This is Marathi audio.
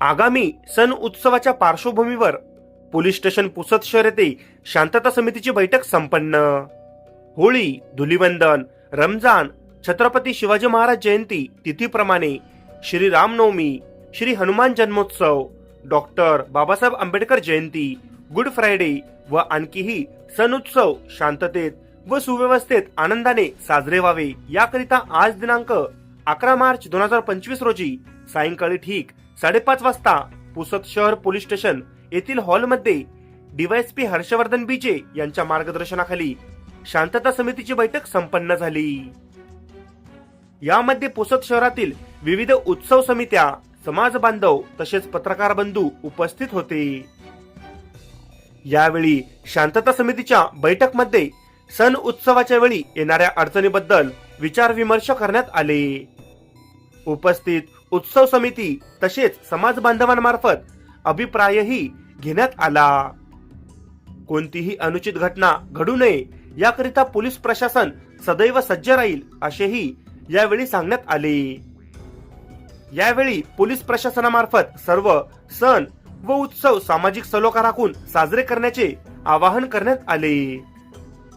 आगामी सण उत्सवाच्या पार्श्वभूमीवर पोलीस स्टेशन पुसद शहर येथे शांतता समितीची बैठक संपन्न. होळी धुलिवंदन रमजान छत्रपती शिवाजी महाराज जयंती तिथीप्रमाणे श्री रामनवमी श्री हनुमान जन्मोत्सव doctor Babasaheb Ambedkar Jayanti Good Friday व आणखीही सण उत्सव शांततेत व सुव्यवस्थेत आनंदाने साजरे व्हावे. याकरिता आज दिनांक अकरा मार्च दोन हजार पंचवीस रोजी सायंकाळी ठीक साडेपाच वाजता पुसद शहर पोलीस स्टेशन येथील हॉलमध्ये डीवायएसपी हर्षवर्धन बीजे यांच्या मार्गदर्शनाखाली शांतता समितीची बैठक संपन्न झाली. यामध्ये पुसद शहरातील विविध उत्सव समित्या समाज बांधव तसेच पत्रकार बंधू उपस्थित होते. यावेळी शांतता समितीच्या बैठकमध्ये सण उत्सवाच्या वेळी येणाऱ्या अडचणीबद्दल विचार विमर्श करण्यात आले. उपस्थित उत्सव समिती तसेच समाज बांधवांमार्फत अभिप्रायही घेण्यात आला. कोणतीही अनुचित घटना घडू नये याकरिता पोलीस प्रशासन सदैव सज्ज राहील असेही यावेळी सांगण्यात आले. यावेळी पोलीस प्रशासनामार्फत सर्व सण व उत्सव सामाजिक सलोखा राखून साजरे करण्याचे आवाहन करण्यात आले.